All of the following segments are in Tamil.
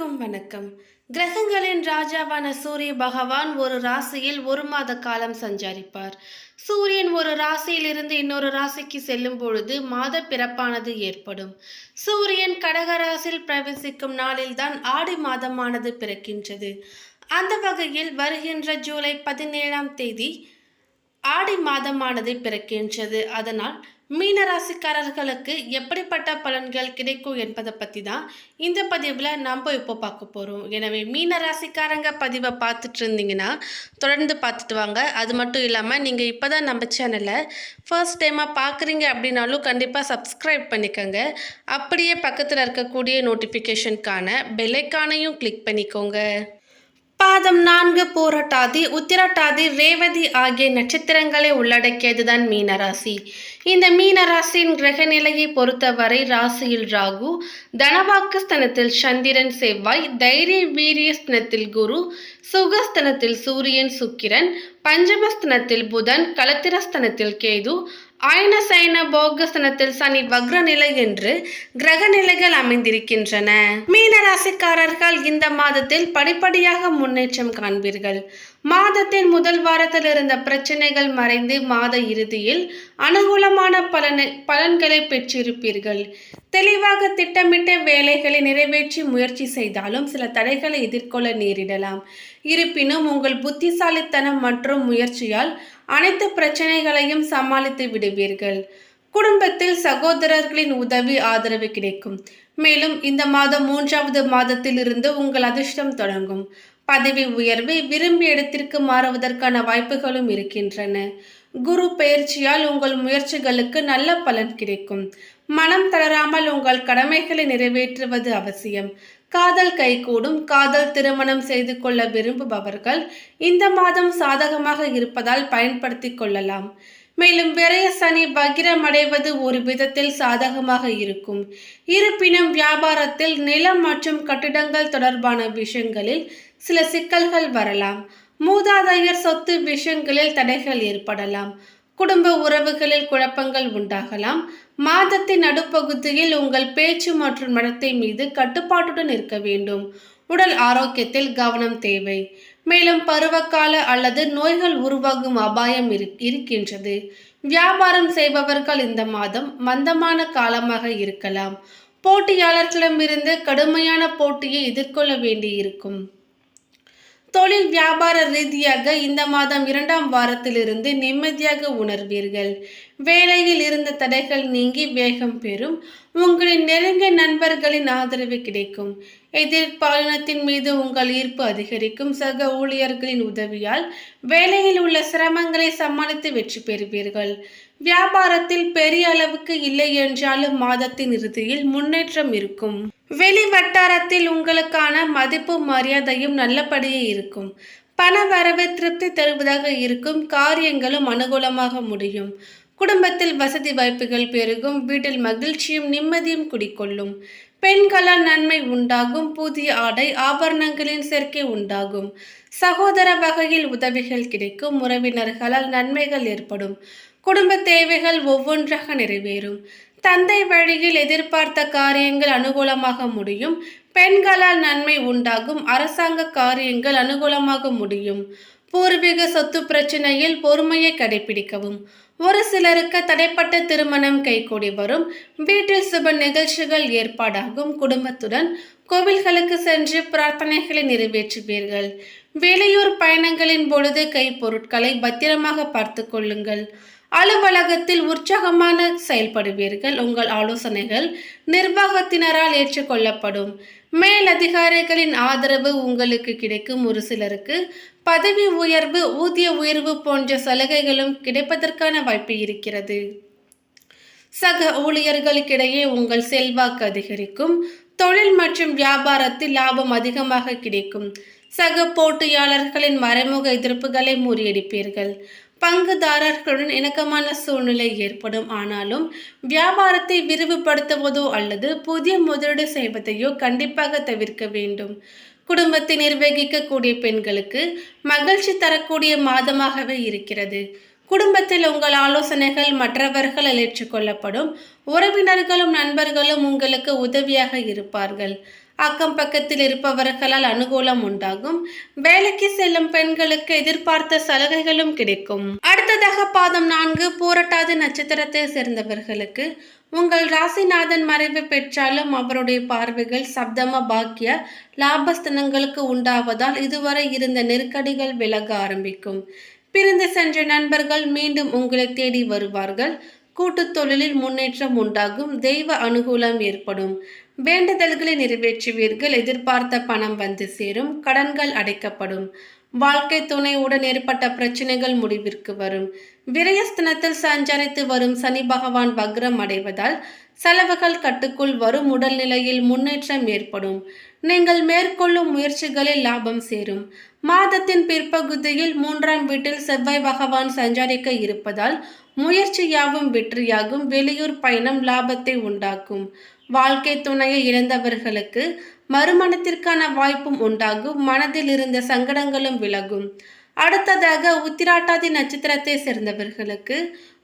அனைவருக்கும் வணக்கம். கிரகங்களின் ராஜாவான சூரிய பகவான் ஒரு ராசியில் ஒரு மாத காலம் சஞ்சரிப்பார். சூரியன் ஒரு ராசியிலிருந்து இன்னொரு ராசிக்கு செல்லும் பொழுது மாத பிறப்பானது ஏற்படும். சூரியன் கடக ராசியில் பிரவேசிக்கும் நாளில்தான் ஆடி மாதமானது பிறக்கின்றது. அந்த வகையில் வருகின்ற ஜூலை பதினேழாம் தேதி ஆடி மாதமானது பிறக்கின்றது. அதனால் மீன ராசிக்காரர்களுக்கு எப்படிப்பட்ட பலன்கள் கிடைக்கும் என்பதை பற்றி தான் இந்த பதிவில் நம்ம இப்போ பார்க்க போகிறோம் எனவே மீன ராசிக்காரங்க பதிவை பார்த்துட்டு இருந்தீங்கன்னா தொடர்ந்து பார்த்துட்டு வாங்க. அது மட்டும் இல்லாமல் நீங்கள் இப்போ தான் நம்ம சேனலை ஃபர்ஸ்ட் டைமாக பார்க்குறீங்க அப்படின்னாலும் கண்டிப்பாக சப்ஸ்கிரைப் பண்ணிக்கோங்க. அப்படியே பக்கத்தில் இருக்கக்கூடிய நோட்டிஃபிகேஷனுக்கான பெல்லைக்கானையும் கிளிக் பண்ணிக்கோங்க. பாதம் நான்கு பூரட்டாதி உத்திரட்டாதி ரேவதி ஆகிய நட்சத்திரங்களை உள்ளடக்கியதுதான் மீனராசி. இந்த மீனராசியின் கிரக நிலையை பொறுத்தவரை ராசியில் ராகு தனவாக்கு ஸ்தனத்தில் சந்திரன் செவ்வாய் தைரிய வீரிய ஸ்தனத்தில் குரு சுகஸ்தனத்தில் சூரியன் சுக்கிரன் பஞ்சமஸ்தனத்தில் புதன் களத்திரஸ்தனத்தில் கேது ஆயன சயன போகஸ்தனத்தில் சனி வக்ர நிலை என்று கிரக நிலைகள் அமைந்திருக்கின்றன. மீன ராசிக்காரர்கள் இந்த மாதத்தில் படிப்படியாக முன்னேற்றம் காண்பீர்கள். மாதத்தின் முதல் வாரத்தில் இருந்த பிரச்சனைகள் மறைந்து மாத இறுதியில் அனுகூலமான பலனை பலன்களை பெற்றிருப்பீர்கள். தெளிவாக திட்டமிட்ட வேலைகளை நிறைவேற்றி முயற்சி செய்தாலும் சில தடைகளை எதிர்கொள்ள நேரிடலாம். இருப்பினும் உங்கள் புத்திசாலித்தனம் மற்றும் முயற்சியால் அனைத்து பிரச்சனைகளையும் சமாளித்து விடுவீர்கள். குடும்பத்தில் சகோதரர்களின் உதவி ஆதரவு கிடைக்கும். மேலும் இந்த மாதம் மூன்றாவது மாதத்தில் இருந்து உங்கள் அதிர்ஷ்டம் தொடங்கும். பதவி உயர்வு விரும்பிய இடத்திற்கு மாறுவதற்கான வாய்ப்புகளும் இருக்கின்றன. குரு பயிற்சியால் உங்கள் முயற்சிகளுக்கு நல்ல பலன் கிடைக்கும். மனம் தளராமல் உங்கள் கடமைகளை நிறைவேற்றுவது அவசியம். காதல் கைகூடும். காதல் திருமணம் செய்து கொள்ள விரும்புபவர்கள் இந்த மாதம் சாதகமாக இருப்பதால் பயன்படுத்திக் கொள்ளலாம். மேலும் விரய சனி வகிரம் அடைவது ஒரு விதத்தில் சாதகமாக இருக்கும். இருப்பினும் வியாபாரத்தில் நிலம் மற்றும் கட்டிடங்கள் தொடர்பான விஷயங்களில் சில சிக்கல்கள் வரலாம். மூதாதையர் சொத்து விஷயங்களில் தடைகள் ஏற்படலாம். குடும்ப உறவுகளில் குழப்பங்கள் உண்டாகலாம். மாதத்தின் நடுப்பகுதியில் உங்கள் பேச்சு மற்றும் நடத்தை மீது கட்டுப்பாட்டுடன் இருக்க வேண்டும். உடல் ஆரோக்கியத்தில் கவனம் தேவை. மேலும் பருவகால அல்லது நோய்கள் உருவாகும் அபாயம் இரு- இருக்கின்றது. வியாபாரம் செய்பவர்கள் இந்த மாதம் மந்தமான காலமாக இருக்கலாம். போட்டியாளர்களிடமிருந்து கடுமையான போட்டியை எதிர்கொள்ள வேண்டியிருக்கும். தொழில் வியாபார ரீதியாக இந்த மாதம் இரண்டாம் வாரத்திலிருந்து நிம்மதியாக உணர்வீர்கள். வேலையில் இருந்த தடைகள் நீங்கி வேகம் பெறும். உங்களின் நெருங்கிய நண்பர்களின் ஆதரவு கிடைக்கும். எதிர்பாலினத்தின் மீது உங்கள் ஈர்ப்பு அதிகரிக்கும். சக ஊழியர்களின் உதவியால் வேலையில் உள்ள சிரமங்களை சமாளித்து வெற்றி பெறுவீர்கள். வியாபாரத்தில் பெரிய அளவுக்கு இல்லை என்றாலும் மாதத்தின் இறுதியில் முன்னேற்றம் இருக்கும். வெளி வட்டாரத்தில் உங்களுக்கான மதிப்பு மரியாதையும் நல்லபடியே இருக்கும். பண வரவு திருப்தி தருவதாக இருக்கும். காரியங்களும் அனுகூலமாக முடியும். குடும்பத்தில் வசதி வாய்ப்புகள் பெருகும். வீட்டில் மகிழ்ச்சியும் நிம்மதியும் குடிக்கொள்ளும். பெண்களால் நன்மை உண்டாகும். புதிய ஆடை ஆபரணங்களின் சேர்க்கை உண்டாகும். சகோதர வகையில் உதவிகள் கிடைக்கும். உறவினர்களால் நன்மைகள் ஏற்படும். குடும்ப தேவைகள் ஒவ்வொன்றாக நிறைவேறும். தந்தை வழியில் எதிர்பார்த்த காரியங்கள் அனுகூலமாக முடியும். பெண்களால் நன்மை உண்டாகும். அரசாங்க காரியங்கள் அனுகூலமாக முடியும். பூர்வீக சொத்து பிரச்சனையில் பொறுமையை கடைபிடிக்கவும். ஒரு சிலருக்கு தடைப்பட்ட திருமணம் கைகூடி வரும். வீட்டில் சுப நிகழ்ச்சிகள் ஏற்பாடாகும். குடும்பத்துடன் கோவில்களுக்கு சென்று பிரார்த்தனைகளை நிறைவேற்றுவீர்கள். வெளியூர் பயணங்களின் பொழுது கைப்பொருட்களை பத்திரமாக பார்த்து கொள்ளுங்கள். அலுவலகத்தில் உற்சாகமான செயல்படுவீர்கள். உங்கள் ஆலோசனைகள் நிர்வாகத்தினரால் ஏற்றுக்கொள்ளப்படும். மேலதிகாரிகளின் ஆதரவு உங்களுக்கு கிடைக்கும். ஒரு சிலருக்கு பதவி உயர்வு ஊதிய உயர்வு போன்ற சலுகைகளும் கிடைப்பதற்கான வாய்ப்பு இருக்கிறது. சக ஊழியர்களுக்கிடையே உங்கள் செல்வாக்கு அதிகரிக்கும். தொழில் மற்றும் வியாபாரத்தில் லாபம் அதிகமாக கிடைக்கும். சக போட்டியாளர்களின் மறைமுக எதிர்ப்புகளை முறியடிப்பீர்கள். பங்குதாரர்களுடன் இணக்கமான சூழ்நிலை ஏற்படும். ஆனாலும் வியாபாரத்தை விரிவுபடுத்துவதோ அல்லது புதிய முதலீடு செய்வதையோ கண்டிப்பாக தவிர்க்க வேண்டும். குடும்பத்தை நிர்வகிக்கக்கூடிய பெண்களுக்கு மகிழ்ச்சி தரக்கூடிய மாதமாகவே இருக்கிறது. குடும்பத்தில் உங்கள் ஆலோசனைகள் மற்றவர்களால் ஏற்றுக்கொள்ளப்படும். உறவினர்களும் நண்பர்களும் உங்களுக்கு உதவியாக இருப்பார்கள். அக்கம் பக்கத்தில் இருப்பவர்களால் அனுகூலம் உண்டாகும். வேலைக்கு செல்லும் பெண்களுக்கு எதிர்பார்த்த சலுகைகளும் கிடைக்கும். அடுத்ததாக பாதம் நான்கு பூரட்டாதி நட்சத்திரத்தை சேர்ந்தவர்களுக்கு. உங்கள் ராசிநாதன் மறைவு பெற்றாலும் அவருடைய பார்வைகள் சப்தம பாக்கிய லாபஸ்தனங்களுக்கு உண்டாவதால் இதுவரை இருந்த நெருக்கடிகள் விலக ஆரம்பிக்கும். பிரிந்து சென்ற நண்பர்கள் மீண்டும் உங்களை தேடி வருவார்கள். கூட்டுத் தொழிலில் முன்னேற்றம் உண்டாகும். தெய்வ அனுகூலம் ஏற்படும். வேண்டுதல்களை நிறைவேற்றுவீர்கள் எதிர்பார்த்த பணம் வந்து சேரும் கடன்கள் அடைக்கப்படும். வாழ்க்கை துணையுடன் ஏற்பட்ட பிரச்சனைகள் முடிவிற்கு வரும். விரயஸ்தனத்தில் சஞ்சரித்து வரும் சனி பகவான் வக்ரம் அடைவதால் செலவுகள் கட்டுக்குள் வரும் உடல்நிலையில் முன்னேற்றம் ஏற்படும். நீங்கள் மேற்கொள்ளும் முயற்சிகளில் லாபம் சேரும். மாதத்தின் பிற்பகுதியில் மூன்றாம் வீட்டில் செவ்வாய் பகவான் சஞ்சரிக்க இருப்பதால் முயற்சியாகும் வெற்றியாகும் வெளியூர் பயணம் லாபத்தை உண்டாக்கும். வாழ்க்கை துணையை இழந்தவர்களுக்கு மறுமணத்திற்கான வாய்ப்பும் உண்டாகும். மனதில் இருந்த சங்கடங்களும் விலகும். அடுத்ததாக உத்திராட்டாதி நட்சத்திரத்தை சேர்ந்தவர்களுக்கு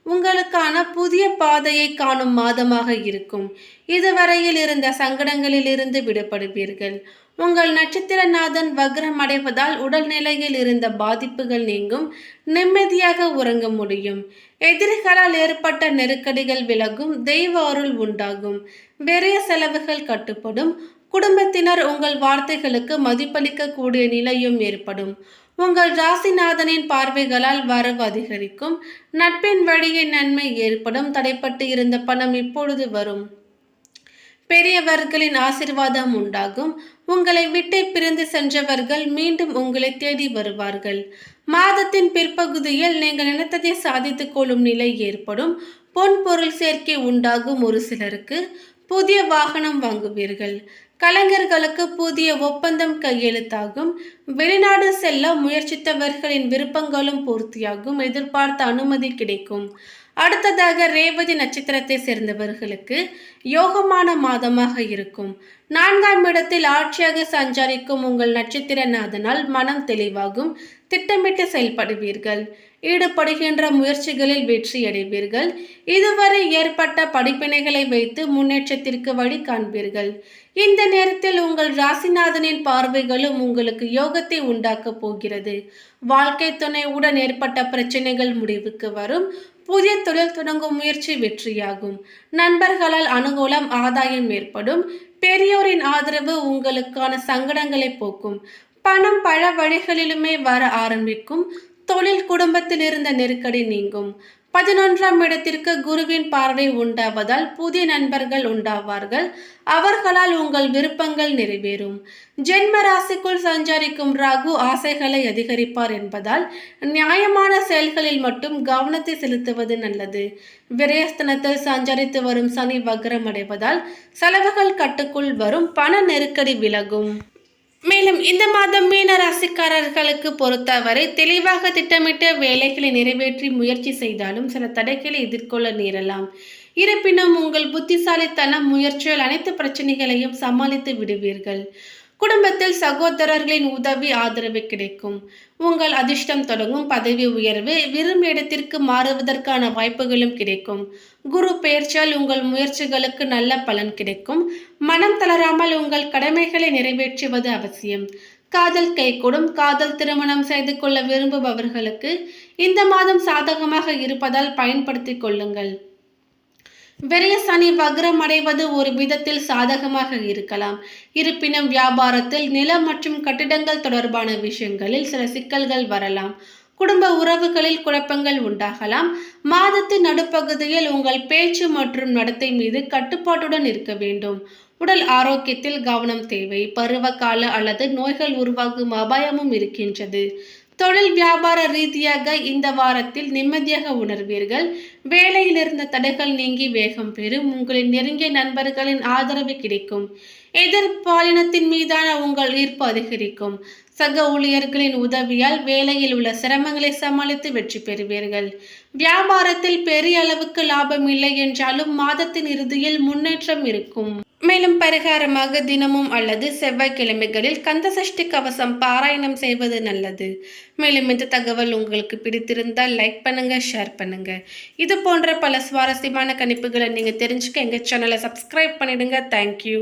உங்களுக்கான புதிய பாதையை காணும் மாதமாக இருக்கும். இதுவரையில் இருந்த சங்கடங்களில் இருந்து விடுபடுவீர்கள். உங்கள் நட்சத்திரநாதன் வக்ரம் அடைவதால் உடல்நிலையில் இருந்த பாதிப்புகள் நீங்கும். நிம்மதியாக உறங்க முடியும். எதிரிகளால் ஏற்பட்ட நெருக்கடிகள் விலகும். தெய்வ அருள் உண்டாகும். வெறிய செலவுகள் கட்டுப்படும். குடும்பத்தினர் உங்கள் வார்த்தைகளுக்கு மதிப்பளிக்கக்கூடிய நிலையும் ஏற்படும். உங்கள் ராசிநாதனின் பார்வைகளால் வரவு அதிகரிக்கும். நட்பின் வழியே நன்மை ஏற்படும். தடைப்பட்டு இருந்த பணம் இப்பொழுது வரும். பெரியவர்களின் ஆசிர்வாதம் உண்டாகும். உங்களை விட்டு பிரிந்து சென்றவர்கள் மீண்டும் உங்களை தேடி வருவார்கள். மாதத்தின் பிற்பகுதியில் நீங்கள் நினைத்ததை சாதித்துக் கொள்ளும் நிலை ஏற்படும். பொன் பொருள் சேர்க்கை உண்டாகும் ஒரு சிலருக்கு. புதிய வாகனம் வாங்குவீர்கள். கலைஞர்களுக்கு புதிய ஒப்பந்தம் கையெழுத்தாகும். வெளிநாடு செல்ல முயற்சித்தவர்களின் விருப்பங்களும் பூர்த்தியாகும். எதிர்பார்த்த அனுமதி கிடைக்கும். அடுத்ததாக ரேவதி நட்சத்திரத்தை சேர்ந்தவர்களுக்கு யோகமான மாதமாக இருக்கும். நான்காம் இடத்தில் ஆட்சியாக சஞ்சரிக்கும் உங்கள் நட்சத்திரநாதனால் மனம் தெளிவாகும். திட்டமிட்டு செயல்படுவீர்கள். ஈடுபடுகின்ற முயற்சிகளில் வெற்றி அடைவீர்கள். இதுவரை ஏற்பட்ட படிப்பினைகளை வைத்து முன்னேற்றத்திற்கு வழி காண்பீர்கள். இந்த நேரத்தில் உங்கள் ராசிநாதனின் பார்வைகளும் உங்களுக்கு யோகத்தை உண்டாக்கப் போகிறது. வாழ்க்கை துணையுடன் ஏற்பட்ட பிரச்சனைகள் முடிவுக்கு வரும். புதிய தொழில் தொடங்கும் முயற்சி வெற்றியாகும். நண்பர்களால் அனுகூலம் ஆதாயம் ஏற்படும். பெரியோரின் ஆதரவு உங்களுக்கான சங்கடங்களை போக்கும். பணம் பல வழிகளிலுமே வர ஆரம்பிக்கும். தொழில் குடும்பத்தில் இருந்த நெருக்கடி நீங்கும். பதினொன்றாம் இடத்திற்கு குருவின் பார்வை உண்டாவதால் புதிய நண்பர்கள் உண்டாவார்கள். அவர்களால் உங்கள் விருப்பங்கள் நிறைவேறும். ஜென்ம ராசிக்குள் சஞ்சரிக்கும் ராகு ஆசைகளை அதிகரிப்பார் என்பதால் நியாயமான செயல்களில் மட்டும் கவனத்தை செலுத்துவது நல்லது. விரயஸ்தனத்தில் சஞ்சரித்து வரும் சனி வக்ரம் அடைவதால் செலவுகள் கட்டுக்குள் வரும் பண நெருக்கடி விலகும். மேலும் இந்த மாதம் மீன ராசிக்காரர்களுக்கு பொறுத்தவரை தெளிவாக திட்டமிட்ட வேலைகளை நிறைவேற்றி முயற்சி செய்தாலும் சில தடைகளை எதிர்கொள்ள நேரலாம். இருப்பினும் உங்கள் புத்திசாலித்தனம் முயற்சியால் அனைத்து பிரச்சனைகளையும் சமாளித்து விடுவீர்கள். குடும்பத்தில் சகோதரர்களின் உதவி ஆதரவு கிடைக்கும். உங்கள் அதிர்ஷ்டம் தொடங்கும். பதவி உயர்வு விரும்பிய இடத்திற்கு மாறுவதற்கான வாய்ப்புகளும் கிடைக்கும். குரு பெயர்ச்சியால் உங்கள் முயற்சிகளுக்கு நல்ல பலன் கிடைக்கும். மனம் தளராமல் உங்கள் கடமைகளை நிறைவேற்றுவது அவசியம். காதல் கைகூடும். காதல் திருமணம் செய்து கொள்ள விரும்புபவர்களுக்கு இந்த மாதம் சாதகமாக இருப்பதால் பயன்படுத்திக் கொள்ளுங்கள். பெரிய சனி வக்ரம் அடைவது ஒரு விதத்தில் சாதகமாக இருக்கலாம். இருப்பினும் வியாபாரத்தில் நிலம் மற்றும் கட்டிடங்கள் தொடர்பான விஷயங்களில் சில சிக்கல்கள் வரலாம். குடும்ப உறவுகளில் குழப்பங்கள் உண்டாகலாம். மாதத்தின் நடுப்பகுதியில் உங்கள் பேச்சு மற்றும் நடத்தை மீது கட்டுப்பாட்டுடன் இருக்க வேண்டும். உடல் ஆரோக்கியத்தில் கவனம் தேவை. பருவகால அல்லது நோய்கள் உருவாகும் அபாயமும் இருக்கின்றது. தொழில் வியாபார ரீதியாக இந்த வாரத்தில் நிம்மதியாக உணர்வீர்கள். வேலையில் இருந்த தடைகள் நீங்கி வேகம் பெறும். உங்களின் நெருங்கிய நண்பர்களின் ஆதரவு கிடைக்கும். எதிர்பாலினத்தின் மீதான உங்கள் ஈர்ப்பு அதிகரிக்கும். சக ஊழியர்களின் உதவியால் வேலையில் உள்ள சிரமங்களை சமாளித்து வெற்றி பெறுவீர்கள். வியாபாரத்தில் பெரிய அளவுக்கு லாபம் இல்லை என்றாலும் மாதத்தின் இறுதியில் முன்னேற்றம் இருக்கும். மேலும் பரிகாரமாக தினமும் அல்லது செவ்வாய்க்கிழமைகளில் கந்தசஷ்டி கவசம் பாராயணம் செய்வது நல்லது. மேலும் இந்த தகவல் உங்களுக்கு பிடித்திருந்தால் லைக் பண்ணுங்க ஷேர் பண்ணுங்க. இது போன்ற பல சுவாரஸ்யமான கணிப்புகளை நீங்கள் தெரிஞ்சுக்க எங்கள் சேனலை சப்ஸ்கிரைப் பண்ணிடுங்க. தேங்க்யூ